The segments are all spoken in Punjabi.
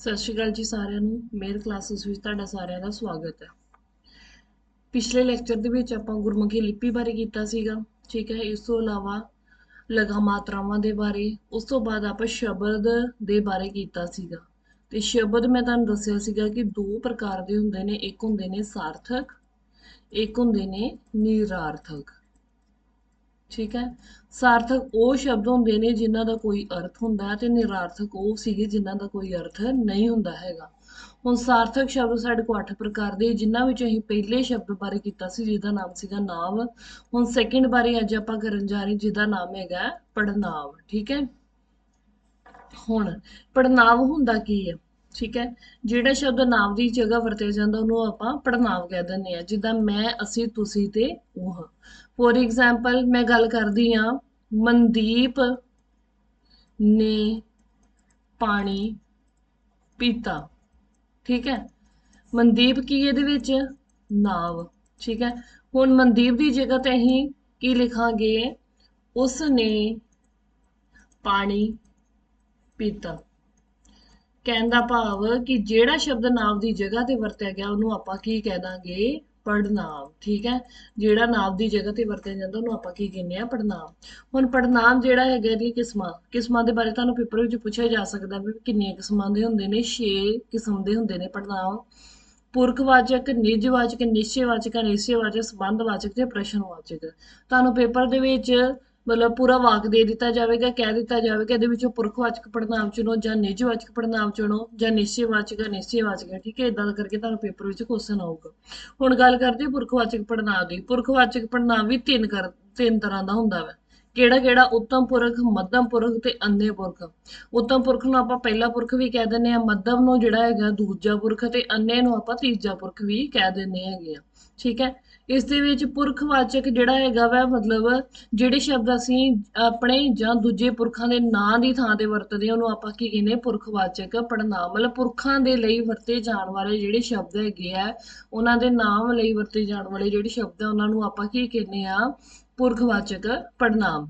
ਸਤਿ ਸ਼੍ਰੀ ਅਕਾਲ ਜੀ ਸਾਰਿਆਂ ਨੂੰ। ਮੇਰ ਕਲਾਸਿਸ ਵਿੱਚ ਤੁਹਾਡਾ ਸਾਰਿਆਂ ਦਾ ਸਵਾਗਤ ਹੈ। ਪਿਛਲੇ ਲੈਕਚਰ ਦੇ ਵਿੱਚ ਆਪਾਂ ਗੁਰਮੁਖੀ ਲਿਪੀ ਬਾਰੇ ਕੀਤਾ ਸੀਗਾ। ਠੀਕ ਹੈ, ਇਸ ਤੋਂ ਇਲਾਵਾ ਲਗਾ ਮਾਤਰਾਵਾਂ ਦੇ ਬਾਰੇ, ਉਸ ਤੋਂ ਬਾਅਦ ਆਪਾਂ ਸ਼ਬਦ ਦੇ ਬਾਰੇ ਕੀਤਾ ਸੀਗਾ। ਤੇ ਸ਼ਬਦ ਮੈਂ ਤੁਹਾਨੂੰ ਦੱਸਿਆ ਸੀਗਾ ਕਿ ਦੋ ਪ੍ਰਕਾਰ ਦੇ ਹੁੰਦੇ ਨੇ। ਇੱਕ ਹੁੰਦੇ ਨੇ ਸਾਰਥਕ, ਇੱਕ ਹੁੰਦੇ ਨੇ ਨਿਰਾਰਥਕ। ਠੀਕ ਹੈ? ਸਾਰਥਕ ਉਹ ਸ਼ਬਦ ਹੁੰਦੇ ਨੇ ਜਿਨ੍ਹਾਂ ਦਾ ਕੋਈ ਅਰਥ ਹੁੰਦਾ ਤੇ ਨਿਰਾਰਥਕ ਉਹ ਸੀਗੇ ਜਿਨ੍ਹਾਂ ਦਾ ਕੋਈ ਅਰਥ ਨਹੀਂ ਹੁੰਦਾ ਹੈਗਾ। ਹੁਣ ਸਾਰਥਕ ਸ਼ਬਦ ਸਾਡੇ ਕੋਲ 8 ਪ੍ਰਕਾਰ ਦੇ, ਜਿਨ੍ਹਾਂ ਵਿੱਚ ਅਸੀਂ ਪਹਿਲੇ ਸ਼ਬਦ ਬਾਰੇ ਕੀਤਾ ਸੀ, ਜਿਹਦਾ ਨਾਮ ਸੀਗਾ ਨਾਮ। ਹੁਣ ਸੈਕਿੰਡ ਬਾਰੇ ਅੱਜ ਆਪਾਂ ਕਰਨ ਜਾ ਰਹੇ ਜਿਹਦਾ ਨਾਮ ਹੈਗਾ ਪੜਨਾਵ ਠੀਕ ਹੈ? ਹੁਣ ਪੜਨਾਵ ਹੁੰਦਾ ਕੀ ਹੈ? ਠੀਕ ਹੈ? ਜਿਹੜਾ ਸ਼ਬਦ ਨਾਮ ਦੀ ਜਗ੍ਹਾ ਵਰਤਿਆ ਜਾਂਦਾ, ਉਹਨੂੰ ਆਪਾਂ ਪੜਨਾਵ ਕਹਿ ਦਿੰਦੇ ਆ ਜਿੱਦਾਂ ਮੈਂ, ਅਸੀਂ, ਤੁਸੀਂ ਤੇ ਉਹ। ਫੋਰ ਐਗਜ਼ਾਮਪਲ ਮੈਂ ਗੱਲ ਕਰਦੀ ਆ ਮਨਦੀਪ ਨੇ ਪਾਣੀ ਪੀਤਾ। ਠੀਕ ਹੈ? ਮਨਦੀਪ ਕੀ ਇਹਦੇ ਵਿੱਚ? ਨਾਵ। ਠੀਕ ਹੈ? ਹੁਣ ਮਨਦੀਪ ਦੀ ਜਗ੍ਹਾ ਤੇ ਅਸੀਂ ਕੀ ਲਿਖਾਂਗੇ? ਉਸ ਨੇ ਪਾਣੀ ਪੀਤਾ। ਕਹਿਣ ਦਾ ਭਾਵ ਕਿ ਜਿਹੜਾ ਸ਼ਬਦ ਨਾਮ ਦੀ ਜਗ੍ਹਾ ਤੇ ਵਰਤਿਆ ਗਿਆ, ਉਹਨੂੰ ਆਪਾਂ ਕੀ ਕਹਿ ਦਾਂਗੇ? ਪੜਨਾਮ ਠੀਕ ਹੈ? ਜਿਹੜਾ ਨਾਮ ਦੀ ਜਗ੍ਹਾ ਤੇ ਵਰਤਿਆ ਜਾਂਦਾ, ਉਹਨੂੰ ਆਪਾਂ ਕੀ ਕਹਿੰਦੇ ਆ ਪੜਨਾਮ ਹੁਣ ਪੜਨਾਮ ਜਿਹੜਾ ਹੈਗਾ ਇਹਦੀਆਂ ਕਿਸਮਾਂ ਕਿਸਮਾਂ ਦੇ ਬਾਰੇ ਤੁਹਾਨੂੰ ਪੇਪਰ ਵਿੱਚ ਪੁੱਛਿਆ ਜਾ ਸਕਦਾ ਵੀ ਕਿੰਨੀਆਂ ਕਿਸਮਾਂ ਦੇ ਹੁੰਦੇ ਨੇ 6 ਕਿਸਮ ਦੇ ਹੁੰਦੇ ਨੇ ਪੜਨਾਮ ਪੁਰਖਵਾਚਕ, ਨਿਜਵਾਚਕ, ਨਿਸ਼ਚੈਵਾਚਕ, ਅਨਿਸ਼ਚੈਵਾਚਕ, ਸੰਬੰਧਵਾਚਕ ਤੇ ਪ੍ਰਸ਼ਨਵਾਚਕ। ਤੁਹਾਨੂੰ ਪੇਪਰ ਦੇ ਵਿੱਚ ਮਤਲਬ ਪੂਰਾ ਵਾਕ ਦੇ ਦਿੱਤਾ ਜਾਵੇਗਾ, ਕਹਿ ਦਿੱਤਾ ਜਾਵੇਗਾ, ਇਹਦੇ ਵਿੱਚੋਂ ਪੁਰਖਵਾਚਕ ਪੜਨਾਮ ਚੁਣੋ ਜਾਂ ਨਿਜਵਾਚਕ ਪੜਨਾਮ ਚੁਣੋ ਜਾਂ ਨਿਸ਼ਚੈਵਾਚਕ ਅਨਿਸ਼ਚੈਵਾਚਕ ਠੀਕ ਹੈ ਇਦਾਂ ਕਰਕੇ ਤੁਹਾਨੂੰ ਪੇਪਰ ਵਿੱਚ ਕੁਐਸਚਨ ਆਊਗਾ। ਹੁਣ ਗੱਲ ਕਰਦੇ ਪੁਰਖਵਾਚਕ ਪੜਨਾਮ ਦੀ। ਪੁਰਖਵਾਚਕ ਪੜਨਾਮ ਵੀ ਤਿੰਨ ਕਰ, ਤਿੰਨ ਤਰ੍ਹਾਂ ਦਾ ਹੁੰਦਾ ਵਾ। ਕਿਹੜਾ ਕਿਹੜਾ? ਉੱਤਮ ਪੁਰਖ, ਮੱਧਮ ਪੁਰਖ ਤੇ ਅੰਨੇ ਪੁਰਖ। ਉੱਤਮ ਪੁਰਖ ਨੂੰ ਆਪਾਂ ਪਹਿਲਾ ਪੁਰਖ ਵੀ ਕਹਿ ਦਿੰਦੇ ਆ ਮੱਧਮ ਨੂੰ ਜਿਹੜਾ ਹੈਗਾ ਦੂਜਾ ਪੁਰਖ ਤੇ ਅੰਨੇ ਨੂੰ ਆਪਾਂ ਤੀਜਾ ਪੁਰਖ ਵੀ ਕਹਿ ਦਿੰਦੇ ਹੈਗੇ ਆ ਠੀਕ ਹੈ? ਇਸ ਦੇ ਵਿੱਚ ਪੁਰਖਵਾਚਕ ਜਿਹੜਾ ਹੈਗਾ ਵਾ, ਮਤਲਬ ਜਿਹੜੇ ਸ਼ਬਦ ਅਸੀਂ ਆਪਣੇ ਜਾਂ ਦੂਜੇ ਪੁਰਖਾਂ ਦੇ ਨਾਂ ਦੀ ਥਾਂ ਤੇ ਵਰਤਦੇ ਹਾਂ, ਉਹਨੂੰ ਆਪਾਂ ਕੀ ਕਹਿੰਦੇ ਪੁਰਖਵਾਚਕ ਪੜਨਾਮ ਮਤਲਬ ਪੁਰਖਾਂ ਦੇ ਲਈ ਵਰਤੇ ਜਾਣ ਵਾਲੇ ਜਿਹੜੇ ਸ਼ਬਦ ਹੈਗੇ ਆ, ਉਹਨਾਂ ਦੇ ਨਾਮ ਲਈ ਵਰਤੇ ਜਾਣ ਵਾਲੇ ਜਿਹੜੇ ਸ਼ਬਦ ਆ, ਉਹਨਾਂ ਨੂੰ ਆਪਾਂ ਕੀ ਕਹਿੰਦੇ ਆ ਪੁਰਖਵਾਚਕ ਪੜਨਾਮ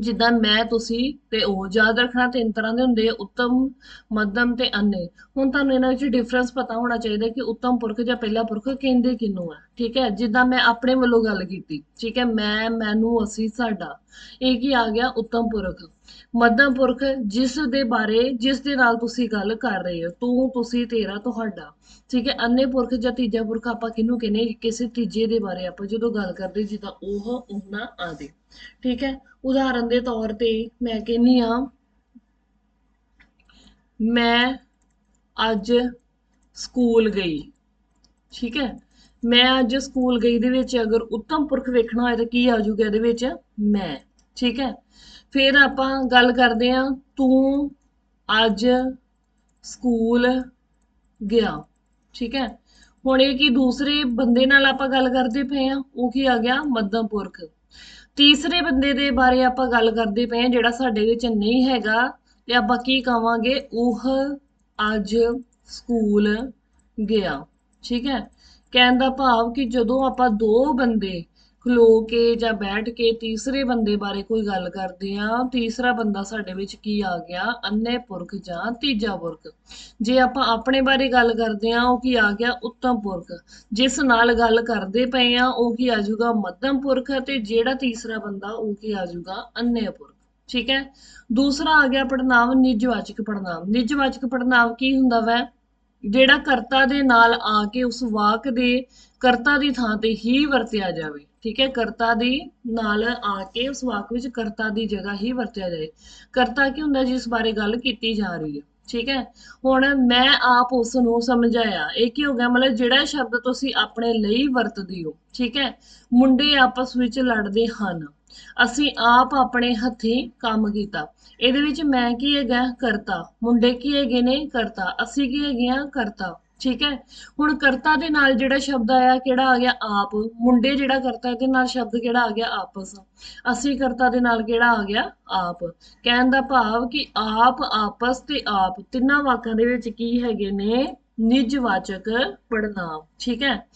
ਜਿੱਦਾਂ ਮੈਂ, ਤੁਸੀਂ ਤੇ ਉਹ ਯਾਦ ਰੱਖਣਾ, ਤਿੰਨ ਤਰ੍ਹਾਂ ਦੇ ਹੁੰਦੇ ਆ, ਉੱਤਮ, ਮੱਧਮ ਤੇ ਅੰਨੇ ਹੁਣ ਤੁਹਾਨੂੰ ਇਹਨਾਂ ਵਿੱਚ ਡਿਫਰੈਂਸ ਪਤਾ ਹੋਣਾ ਚਾਹੀਦਾ ਕਿ ਉੱਤਮ ਪੁਰਖ ਜਾਂ ਪਹਿਲਾ ਪੁਰਖ ਕਹਿੰਦੇ ਕਿਹਨੂੰ ਆ, ਠੀਕ ਹੈ? ਜਿੱਦਾਂ ਮੈਂ ਆਪਣੇ ਵੱਲੋਂ ਗੱਲ ਕੀਤੀ, ਠੀਕ ਹੈ? ਮੈਂ, ਮੈਨੂੰ, ਅਸੀਂ, ਸਾਡਾ। ਇਹ ਕੀ ਆ ਗਿਆ? ਉੱਤਮ ਪੁਰਖ। ਮੱਧਮ ਪੁਰਖ, ਜਿਸ ਦੇ ਬਾਰੇ, ਜਿਸ ਦੇ ਨਾਲ ਤੁਸੀਂ ਗੱਲ ਕਰ ਰਹੇ ਹੋ, ਤੂੰ, ਤੁਸੀਂ, ਤੇਰਾ, ਤੁਹਾਡਾ, ਠੀਕ ਹੈ? ਅੰਨੇ ਪੁਰਖ ਜਾਂ ਤੀਜਾ ਪੁਰਖ ਆਪਾਂ ਕਿਹਨੂੰ ਕਹਿੰਦੇ ਕਿਸੇ ਤੀਜੇ ਦੇ ਬਾਰੇ ਆਪਾਂ ਜਦੋਂ ਗੱਲ ਕਰਦੇ ਜਿੱਦਾਂ ਉਹ, ਉਹਨਾਂ ਆਦਿ। ਠੀਕ ਹੈ? ਉਦਾਹਰਨ ਦੇ ਤੌਰ ਤੇ ਮੈਂ ਕਹਿੰਨੀ ਆ ਮੈਂ ਅੱਜ ਸਕੂਲ ਗਈ, ਠੀਕ ਹੈ? ਮੈਂ ਅੱਜ ਸਕੂਲ ਗਈ ਦੇ ਵਿੱਚ, ਅਗਰ ਉੱਤਮ ਪੁਰਖ ਵੇਖਣਾ ਹੋਏ ਤਾਂ ਕੀ ਆ ਜਾਊਗਾ ਇਹਦੇ ਵਿੱਚ? ਮੈਂ, ਠੀਕ ਹੈ? ਫਿਰ ਆਪਾਂ ਗੱਲ ਕਰਦੇ ਆ ਤੂੰ ਅੱਜ ਸਕੂਲ ਗਿਆ, ਠੀਕ ਹੈ? ਹੁਣ ਇਹ ਕੀ ਦੂਸਰੇ ਬੰਦੇ ਨਾਲ ਆਪਾਂ ਗੱਲ ਕਰਦੇ ਪਏ ਆ ਉਹ ਕੀ ਆ ਗਿਆ? ਮੱਧਮ ਪੁਰਖ। ਤੀਸਰੇ ਬੰਦੇ ਦੇ ਬਾਰੇ ਆਪਾਂ ਗੱਲ ਕਰਦੇ ਪਏ ਆ ਜਿਹੜਾ ਸਾਡੇ ਵਿੱਚ ਨਹੀਂ ਹੈਗਾ ਤੇ ਆਪਾਂ ਕੀ ਕਵਾਂਗੇ? ਉਹ ਅੱਜ ਸਕੂਲ ਗਿਆ। ਠੀਕ ਹੈ? ਕਹਿਣ ਦਾ ਭਾਵ ਕਿ ਜਦੋਂ ਆਪਾਂ ਦੋ ਬੰਦੇ ਖਲੋ ਕੇ ਜਾਂ ਬੈਠ ਕੇ ਤੀਸਰੇ ਬੰਦੇ ਬਾਰੇ ਕੋਈ ਗੱਲ ਕਰਦੇ ਆ, ਤੀਸਰਾ ਬੰਦਾ ਸਾਡੇ ਵਿੱਚ ਕੀ ਆ ਗਿਆ? ਅੰਨੇ ਪੁਰਖ ਜਾਂ ਤੀਜਾ ਪੁਰਖ? ਜੇ ਆਪਾਂ ਆਪਣੇ ਬਾਰੇ ਗੱਲ ਕਰਦੇ ਆ, ਉਹ ਕੀ ਆ ਗਿਆ? ਉੱਤਮ ਪੁਰਖ। ਜਿਸ ਨਾਲ ਗੱਲ ਕਰਦੇ ਪਏ ਆ, ਉਹ ਕੀ ਆ ਜਾਊਗਾ? ਮੱਧਮ ਪੁਰਖ ਤੇ ਜਿਹੜਾ ਤੀਸਰਾ ਬੰਦਾ, ਉਹ ਕੀ ਆ ਜਾਊਗਾ? ਅੰਨੇ ਪੁਰਖ। ਠੀਕ ਹੈ? ਦੂਸਰਾ ਆ ਗਿਆ ਪੜਨਾਮ ਨਿਜਵਾਚਕ ਪੜਨਾਮ ਨਿਜਵਾਚਕ ਪੜਨਾਮ ਕੀ ਹੁੰਦਾ ਵੈ? ਜਿਹੜਾ ਕਰਤਾ ਦੇ ਨਾਲ ਆ ਕੇ ਉਸ ਵਾਕ ਦੇ ਕਰਤਾ ਦੀ ਥਾਂ ਤੇ ਹੀ ਵਰਤਿਆ ਜਾਵੇ। ਠੀਕ ਹੈ, ਕਰਤਾ ਦੀ ਨਾਲ ਆ ਕੇ ਉਸ ਵਾਕ ਵਿੱਚ ਕਰਤਾ ਦੀ ਜਗ੍ਹਾ ਹੀ ਵਰਤਿਆ ਜਾਏ। ਕਰਤਾ ਕੀ ਹੁੰਦਾ ਜਿਸ ਬਾਰੇ ਗੱਲ ਕੀਤੀ ਜਾ ਰਹੀ ਹੈ, ਠੀਕ ਹੈ? ਹੁਣ ਮੈਂ ਆਪ ਉਸ ਨੂੰ ਸਮਝਾਇਆ। ਇਹ ਕੀ ਹੋ ਗਿਆ? ਮਤਲਬ ਜਿਹੜਾ ਸ਼ਬਦ ਤੁਸੀਂ ਆਪਣੇ ਲਈ ਵਰਤਦੇ ਹੋ, ਠੀਕ ਹੈ? ਮੁੰਡੇ ਆਪਸ ਵਿੱਚ ਲੜਦੇ ਹਨ। ਅਸੀਂ ਆਪ ਆਪਣੇ ਹੱਥੀਂ ਕੰਮ ਕੀਤਾ। ਇਹਦੇ ਵਿੱਚ ਮੈਂ ਕੀ ਹੈਗਾ? ਕਰਤਾ। ਮੁੰਡੇ ਕੀ ਹੈਗੇ ਨੇ? ਕਰਤਾ। ਅਸੀਂ ਕੀ ਹੈਗੇ ਆ ਕਰਤਾ। ਠੀਕ ਹੈ? ਹੁਣ ਕਰਤਾ ਦੇ ਨਾਲ ਜਿਹੜਾ ਸ਼ਬਦ ਆਇਆ, ਕਿਹੜਾ ਆ ਗਿਆ? ਆਪ। ਮੁੰਡੇ ਜਿਹੜਾ ਕਰਤਾ, ਇਹਦੇ ਨਾਲ ਸ਼ਬਦ ਕਿਹੜਾ ਆ ਗਿਆ? ਆਪਸ। ਅਸੀਂ ਕਰਤਾ ਦੇ ਨਾਲ ਕਿਹੜਾ ਆ ਗਿਆ? ਆਪ। ਕਹਿਣ ਦਾ ਭਾਵ ਕਿ ਆਪ, ਆਪਸ ਤੇ ਆਪ। ਤਿੰਨਾਂ ਵਾਕਾਂ ਦੇ ਵਿੱਚ ਕੀ ਹੈਗੇ ਨੇ? ਨਿਜਵਾਚਕ ਪੜਨਾਮ ਠੀਕ ਹੈ?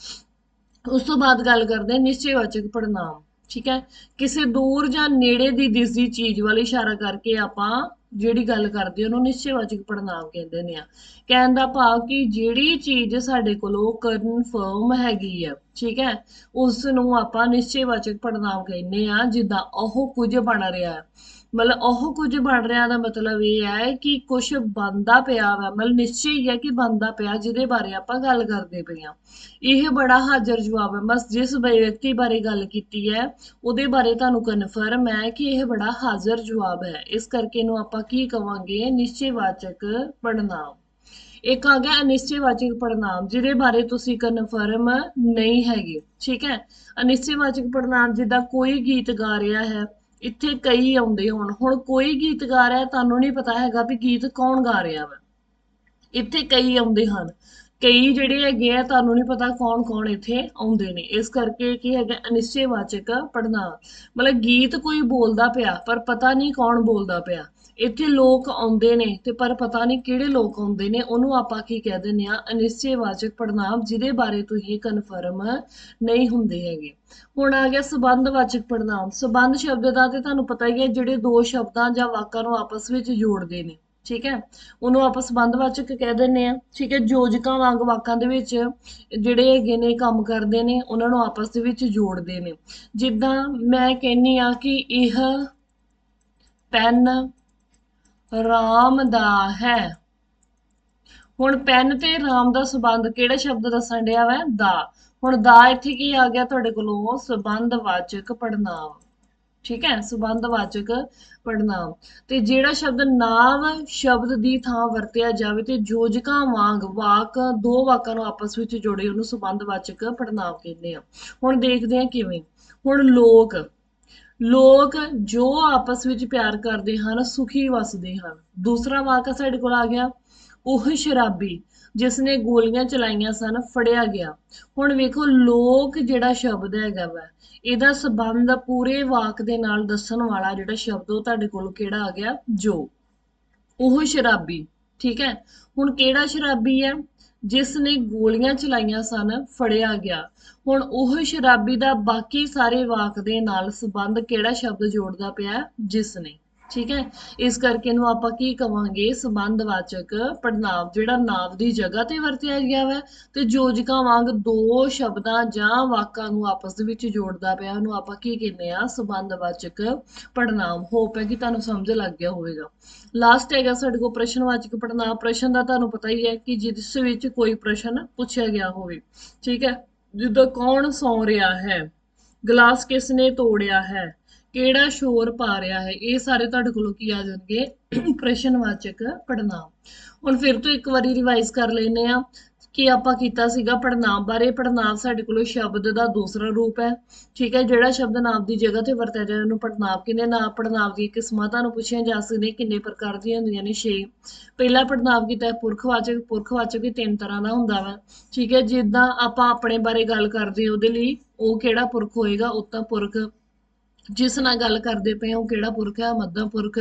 ਉਸ ਤੋਂ ਬਾਅਦ ਗੱਲ ਕਰਦੇ ਹਾਂ ਨਿਸ਼ਚੈਵਾਚਕ ਪੜਨਾਮ ਠੀਕ ਹੈ? ਕਿਸੇ ਦੂਰ ਜਾਂ ਨੇੜੇ ਦੀ ਦਿਸਦੀ ਚੀਜ਼ ਵੱਲ ਇਸ਼ਾਰਾ ਕਰਕੇ ਆਪਾਂ ਜਿਹੜੀ ਗੱਲ ਕਰਦੇ ਉਹਨੂੰ ਨਿਸ਼ਚੈਵਾਚਕ ਪੜਨਾਮ ਕਹਿੰਦੇ ਨੇ ਆ। ਕਹਿਣ ਦਾ ਭਾਵ ਕਿ ਜਿਹੜੀ ਚੀਜ਼ ਸਾਡੇ ਕੋਲੋਂ ਕਨਫਰਮ ਹੈਗੀ ਆ, ਠੀਕ ਹੈ ਉਸ ਨੂੰ ਆਪਾਂ ਨਿਸ਼ਚੈਵਾਚਕ ਪੜਨਾਮ ਕਹਿੰਦੇ ਆ, ਜਿੱਦਾਂ ਉਹ ਕੁਝ ਬਣ ਰਿਹਾ। ਹੈ ਮਤਲਬ ਉਹ ਕੁਝ ਬਣ ਰਿਹਾ ਦਾ ਮਤਲਬ ਇਹ ਹੈ ਕਿ ਕੁਝ ਬਣਦਾ ਪਿਆ ਵਾ, ਮਤਲਬ ਨਿਸ਼ਚੈ ਹੀ ਹੈ ਕਿ ਬਣਦਾ ਪਿਆ, ਜਿਹਦੇ ਬਾਰੇ ਆਪਾਂ ਗੱਲ ਕਰਦੇ ਪਏ ਆ ਇਹ ਬੜਾ ਹਾਜ਼ਰ ਜਵਾਬ ਹੈ। ਬਸ ਜਿਸ ਵਿਅਕਤੀ ਬਾਰੇ ਗੱਲ ਕੀਤੀ ਹੈ, ਉਹਦੇ ਬਾਰੇ ਤੁਹਾਨੂੰ ਕਨਫਰਮ ਹੈ ਕਿ ਇਹ ਬੜਾ ਹਾਜ਼ਰ ਜਵਾਬ ਹੈ। ਇਸ ਕਰਕੇ ਇਹਨੂੰ ਆਪਾਂ ਕੀ ਕਵਾਂਗੇ? ਨਿਸ਼ਚੈਵਾਚਕ ਪੜਨਾਮ ਇੱਕ ਆ ਗਿਆ ਅਨਿਸ਼ਚੈਵਾਚਕ ਪੜਨਾਮ ਜਿਹਦੇ ਬਾਰੇ ਤੁਸੀਂ ਕਨਫਰਮ ਨਹੀਂ ਹੈਗੇ। ਠੀਕ ਹੈ? ਅਨਿਸ਼ਚੈਵਾਚਕ ਪੜਨਾਮ ਜਿੱਦਾਂ ਕੋਈ ਗੀਤ ਗਾ ਰਿਹਾ ਹੈ ਇੱਥੇ ਕਈ ਆਉਂਦੇ ਹੁਣ। ਹੁਣ ਕੋਈ ਗੀਤ ਗਾ ਰਿਹਾ ਤੁਹਾਨੂੰ ਨਹੀਂ ਪਤਾ ਹੈਗਾ ਵੀ ਗੀਤ ਕੌਣ ਗਾ ਰਿਹਾ ਵਾ। ਇੱਥੇ ਕਈ ਆਉਂਦੇ ਹਨ। ਕਈ ਜਿਹੜੇ ਹੈਗੇ ਆ, ਤੁਹਾਨੂੰ ਨਹੀਂ ਪਤਾ ਕੌਣ ਕੌਣ ਇੱਥੇ ਆਉਂਦੇ ਨੇ। ਇਸ ਕਰਕੇ ਕੀ ਹੈਗਾ ਅਨਿਸ਼ਚੈਵਾਚਕ ਪੜਨਾਮ ਮਤਲਬ ਗੀਤ ਕੋਈ ਬੋਲਦਾ ਪਿਆ, ਪਰ ਪਤਾ ਨਹੀਂ ਕੌਣ ਬੋਲਦਾ ਪਿਆ। ਇੱਥੇ ਲੋਕ ਆਉਂਦੇ ਨੇ ਤੇ ਪਰ ਪਤਾ ਨਹੀਂ ਕਿਹੜੇ ਲੋਕ ਆਉਂਦੇ ਨੇ, ਉਹਨੂੰ ਆਪਾਂ ਕੀ ਕਹਿ ਦਿੰਦੇ ਆ ਅਨਿਸ਼ਚੈਵਾਚਕ ਪੜਨਾਮ ਜਿਹਦੇ ਬਾਰੇ ਤੁਸੀਂ ਕਨਫਰਮ ਨਹੀਂ ਹੁੰਦੇ ਹੈਗੇ। ਹੁਣ ਆ ਗਿਆ ਸਬੰਧਵਾਚਕ ਪੜਨਾਮ ਸਬੰਧ ਸ਼ਬਦ ਦਾ ਤੇ ਤੁਹਾਨੂੰ ਪਤਾ ਹੀ ਹੈ, ਜਿਹੜੇ ਦੋ ਸ਼ਬਦਾਂ ਜਾਂ ਵਾਕਾਂ ਨੂੰ ਆਪਸ ਵਿੱਚ ਜੋੜਦੇ ਨੇ, ਠੀਕ ਹੈ? ਉਹਨੂੰ ਆਪਾਂ ਸਬੰਧਵਾਚਕ ਕਹਿ ਦਿੰਦੇ ਆ ਠੀਕ ਹੈ? ਯੋਜਕਾਂ ਵਾਂਗ ਵਾਕਾਂ ਦੇ ਵਿੱਚ ਜਿਹੜੇ ਹੈਗੇ ਨੇ, ਕੰਮ ਕਰਦੇ ਨੇ, ਉਹਨਾਂ ਨੂੰ ਆਪਸ ਦੇ ਵਿੱਚ ਜੋੜਦੇ ਨੇ। ਜਿੱਦਾਂ ਮੈਂ ਕਹਿੰਨੀ ਆ ਕਿ ਇਹ ਪੈਨ ਰਾਮ ਦਾ ਹੈ। ਹੁਣ ਪੈਨ ਤੇ ਰਾਮ ਦਾ ਸਬੰਧ ਕਿਹੜਾ ਸ਼ਬਦ ਦੱਸਣ ਡਿਆ ਵਾ? ਦਾ। ਹੁਣ ਦਾ ਇੱਥੇ ਕੀ ਆ ਗਿਆ ਤੁਹਾਡੇ ਕੋਲੋਂ? ਸਬੰਧਵਾਚਕ ਪੜਨਾਮ ਠੀਕ ਹੈ? ਸਬੰਧਵਾਚਕ ਪੜਨਾਮ ਤੇ ਜਿਹੜਾ ਸ਼ਬਦ ਨਾਮ ਸ਼ਬਦ ਦੀ ਥਾਂ ਵਰਤਿਆ ਜਾਵੇ ਤੇ ਯੋਜਕਾਂ ਵਾਂਗ ਵਾਕ ਦੋ ਵਾਕਾਂ ਨੂੰ ਆਪਸ ਵਿੱਚ ਜੋੜੇ ਉਹਨੂੰ ਸਬੰਧਵਾਚਕ ਪੜਨਾਮ ਕਹਿੰਦੇ ਆ। ਹੁਣ ਦੇਖਦੇ ਆ ਕਿਵੇਂ। ਹੁਣ ਲੋਕ ਲੋਕ ਜੋ ਆਪਸ ਵਿੱਚ ਪਿਆਰ ਕਰਦੇ ਹਨ, ਸੁਖੀ ਵਸਦੇ ਹਨ। ਦੂਸਰਾ ਵਾਕ ਸਾਡੇ ਕੋਲ ਆ ਗਿਆ, ਉਹ ਸ਼ਰਾਬੀ ਜਿਸ ਨੇ ਗੋਲੀਆਂ ਚਲਾਈਆਂ ਸਨ, ਫੜਿਆ ਗਿਆ। ਹੁਣ ਵੇਖੋ, ਲੋਕ ਜਿਹੜਾ ਸ਼ਬਦ ਹੈਗਾ ਵਾ, ਇਹਦਾ ਸਬੰਧ ਪੂਰੇ ਵਾਕ ਦੇ ਨਾਲ ਦੱਸਣ ਵਾਲਾ ਜਿਹੜਾ ਸ਼ਬਦ, ਉਹ ਤੁਹਾਡੇ ਕੋਲ ਕਿਹੜਾ ਆ ਗਿਆ? ਜੋ। ਉਹ ਸ਼ਰਾਬੀ, ਠੀਕ ਹੈ? ਹੁਣ ਕਿਹੜਾ ਸ਼ਰਾਬੀ ਹੈ? ਜਿਸ ਨੇ ਗੋਲੀਆਂ ਚਲਾਈਆਂ ਸਨ, ਫੜਿਆ ਗਿਆ। ਹੁਣ ਉਹ ਸ਼ਰਾਬੀ ਦਾ ਬਾਕੀ ਸਾਰੇ ਵਾਕ ਦੇ ਨਾਲ ਸੰਬੰਧ ਕਿਹੜਾ ਸ਼ਬਦ ਜੋੜਦਾ ਪਿਆ ਜਿਸ ਨੇ ਠੀਕ ਹੈ? ਇਸ ਕਰਕੇ ਇਹਨੂੰ ਆਪਾਂ ਕੀ ਕਵਾਂਗੇ? ਸੰਬੰਧਵਾਚਕ ਪੜਨਾਵ ਜਿਹੜਾ ਨਾਵ ਦੀ ਜਗ੍ਹਾ ਤੇ ਵਰਤਿਆ ਗਿਆ ਵਾ ਤੇ ਯੋਜਕਾਂ ਵਾਂਗ ਦੋ ਸ਼ਬਦਾਂ ਜਾਂ ਵਾਕਾਂ ਨੂੰ ਆਪਸ ਦੇ ਵਿੱਚ ਜੋੜਦਾ ਪਿਆ। ਉਹਨੂੰ ਆਪਾਂ ਕੀ ਕਹਿੰਦੇ ਆ? ਸੰਬੰਧਵਾਚਕ ਪੜਨਾਵ ਹੋਪ ਹੈ ਕਿ ਤੁਹਾਨੂੰ ਸਮਝ ਲੱਗ ਗਿਆ ਹੋਵੇਗਾ। ਲਾਸਟ ਹੈਗਾ ਸਾਡੇ ਕੋਲ ਪ੍ਰਸ਼ਨਵਾਚਕ ਪੜਨਾਵ ਪ੍ਰਸ਼ਨ ਦਾ ਤੁਹਾਨੂੰ ਪਤਾ ਹੀ ਹੈ ਕਿ ਜਿਸ ਵਿੱਚ ਕੋਈ ਪ੍ਰਸ਼ਨ ਪੁੱਛਿਆ ਗਿਆ ਹੋਵੇ। ਠੀਕ ਹੈ? ਜਿੱਦਾਂ ਕੌਣ ਸੌ ਰਿਹਾ ਹੈ? ਗਲਾਸ ਕਿਸ ਨੇ ਤੋੜਿਆ ਹੈ? ਕਿਹੜਾ ਸ਼ੋਰ ਪਾ ਰਿਹਾ ਹੈ, ਇਹ ਸਾਰੇ ਤੁਹਾਡੇ ਕੋਲੋਂ ਕੀ ਆ ਜਾਣਗੇ? ਪ੍ਰਸ਼ਨਵਾਚਕ ਪੜਨਾਮ ਹੁਣ ਫਿਰ ਤੋਂ ਇੱਕ ਵਾਰੀ ਰਿਵਾਈਜ਼ ਕਰ ਲੈਨੇ ਆ ਕਿ ਆਪਾਂ ਕੀਤਾ ਸੀਗਾ ਪੜਨਾਮ ਬਾਰੇ। ਪੜਨਾਮ ਸਾਡੇ ਕੋਲੋਂ ਸ਼ਬਦ ਦਾ ਦੂਸਰਾ ਰੂਪ ਹੈ। ਠੀਕ ਹੈ, ਜਿਹੜਾ ਸ਼ਬਦ ਨਾਮ ਦੀ ਜਗ੍ਹਾ ਤੇ ਵਰਤਿਆ ਜਾਂਦਾ ਉਹਨੂੰ ਪੜਨਾਮ ਕਹਿੰਦੇ ਨਾ ਪੜਨਾਮ ਦੀ ਕਿਸਮਾਂ ਤੁਹਾਨੂੰ ਪੁੱਛੀਆਂ ਜਾ ਸਕਦੀਆਂ ਕਿੰਨੇ ਪ੍ਰਕਾਰ ਦੀਆਂ ਹੁੰਦੀਆਂ ਨੇ? 6 ਪਹਿਲਾ ਪੜਨਾਮ ਕੀਤਾ ਪੁਰਖਵਾਚਕ ਪੁਰਖਵਾਚਕ ਵੀ ਤਿੰਨ ਤਰ੍ਹਾਂ ਦਾ ਹੁੰਦਾ ਵਾ। ਠੀਕ ਹੈ, ਜਿੱਦਾਂ ਆਪਾਂ ਆਪਣੇ ਬਾਰੇ ਗੱਲ ਕਰਦੇ ਹਾਂ, ਉਹਦੇ ਲਈ ਉਹ ਕਿਹੜਾ ਪੁਰਖ ਹੋਏਗਾ? ਉੱਤਮ ਪੁਰਖ ਜਿਸ ਨਾਲ ਗੱਲ ਕਰਦੇ ਪਏ ਉਹ ਕਿਹੜਾ ਪੁਰਖ ਹੈ? ਮੱਧਮ ਪੁਰਖ।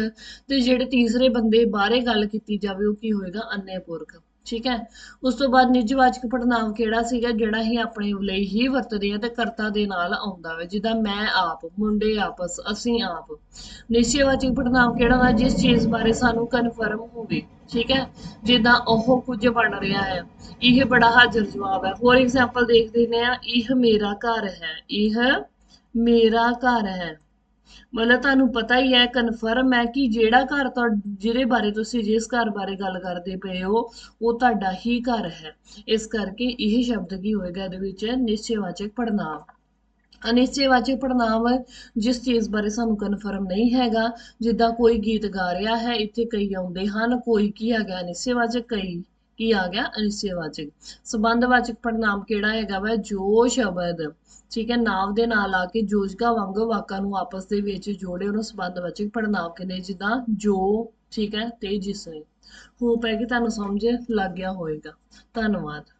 ਤੇ ਜਿਹੜੇ ਤੀਸਰੇ ਬੰਦੇ ਬਾਰੇ ਗੱਲ ਕੀਤੀ ਜਾਵੇ, ਉਹ ਕੀ ਹੋਏਗਾ? ਅੰਨੇ ਪੁਰਖ। ਠੀਕ ਹੈ? ਉਸ ਤੋਂ ਬਾਅਦ ਨਿਜਵਾਚਕ ਪੜਨਾਮ ਕਿਹੜਾ ਸੀਗਾ? ਜਿਹੜਾ ਹੀ ਆਪਣੇ ਲਈ ਹੀ ਵਰਤਦੇ ਆ ਤੇ ਕਰਤਾ ਦੇ ਨਾਲ ਆਉਂਦਾ ਹੈ ਜਿੱਦਾਂ ਮੈਂ ਆਪ, ਮੁੰਡੇ ਆਪਸ, ਅਸੀਂ ਆਪ। ਨਿਸ਼ਚੈਵਾਚਕ ਪੜਨਾਮ ਕਿਹੜਾ ਵਾ? ਜਿਸ ਚੀਜ਼ ਬਾਰੇ ਸਾਨੂੰ ਕਨਫਰਮ ਹੋਵੇ। ਠੀਕ ਹੈ? ਜਿੱਦਾਂ ਉਹ ਕੁਝ ਬਣ ਰਿਹਾ ਹੈ। ਇਹ ਬੜਾ ਹਾਜ਼ਰ ਜਵਾਬ ਹੈ। ਫੋਰ ਐਗਜ਼ਾਮਪਲ ਦੇਖਦੇ ਨੇ ਆ, ਇਹ ਮੇਰਾ ਘਰ ਹੈ। ਇਹ ਮੇਰਾ ਘਰ ਹੈ। ਮਤਲਬ ਤੁਹਾਨੂੰ ਪਤਾ ਹੀ ਹੈ ਕਨਫਰਮ ਹੈ ਕਿ ਜਿਹੜਾ ਘਰ ਤੁਹਾ, ਜਿਹਦੇ ਬਾਰੇ ਤੁਸੀਂ ਜਿਸ ਘਰ ਬਾਰੇ ਗੱਲ ਕਰਦੇ ਪਏ ਹੋ, ਉਹ ਤੁਹਾਡਾ ਹੀ ਘਰ ਹੈ। ਇਸ ਕਰਕੇ ਇਹ ਸ਼ਬਦ ਕੀ ਹੋਏਗਾ ਇਹਦੇ ਵਿੱਚ? ਨਿਸ਼ਚੈਵਾਚਕ ਪੜਨਾਮ ਅਨਿਸ਼ਚੈਵਾਚਕ ਪੜਨਾਮ ਜਿਸ ਚੀਜ਼ ਬਾਰੇ ਸਾਨੂੰ ਕਨਫਰਮ ਨਹੀਂ ਹੈਗਾ, ਜਿੱਦਾਂ ਕੋਈ ਗੀਤ ਗਾ ਰਿਹਾ ਹੈ, ਇੱਥੇ ਕਈ ਆਉਂਦੇ ਹਨ, ਕੋਈ ਕੀ ਹੈਗਾ ਨਿਸ਼ਚੈਵਾਚਕ ਕਈ ਕੀ ਆ ਗਿਆ? ਅਨਿਸ਼ਚੈਵਾਚਕ ਸੰਬੰਧਵਾਚਕ ਪੜਨਾਮ ਕਿਹੜਾ ਹੈਗਾ ਵਾ? ਜੋ ਸ਼ਬਦ, ਠੀਕ ਹੈ ਨਾਮ ਦੇ ਨਾਲ ਆ ਕੇ ਜੋਜਕਾ ਵਾਂਗ ਵਾਕਾਂ ਨੂੰ ਆਪਸ ਦੇ ਵਿੱਚ ਜੋੜੇ, ਉਹਨੂੰ ਸੰਬੰਧਵਾਚਕ ਪੜਨਾਮ ਕਹਿੰਦੇ ਜਿੱਦਾਂ ਜੋ, ਠੀਕ ਹੈ, ਤੇ ਜਿਸ ਨੇ ਹੋਪ ਹੈ ਕਿ ਤੁਹਾਨੂੰ ਸਮਝ ਲੱਗ ਗਿਆ ਹੋਵੇਗਾ। ਧੰਨਵਾਦ।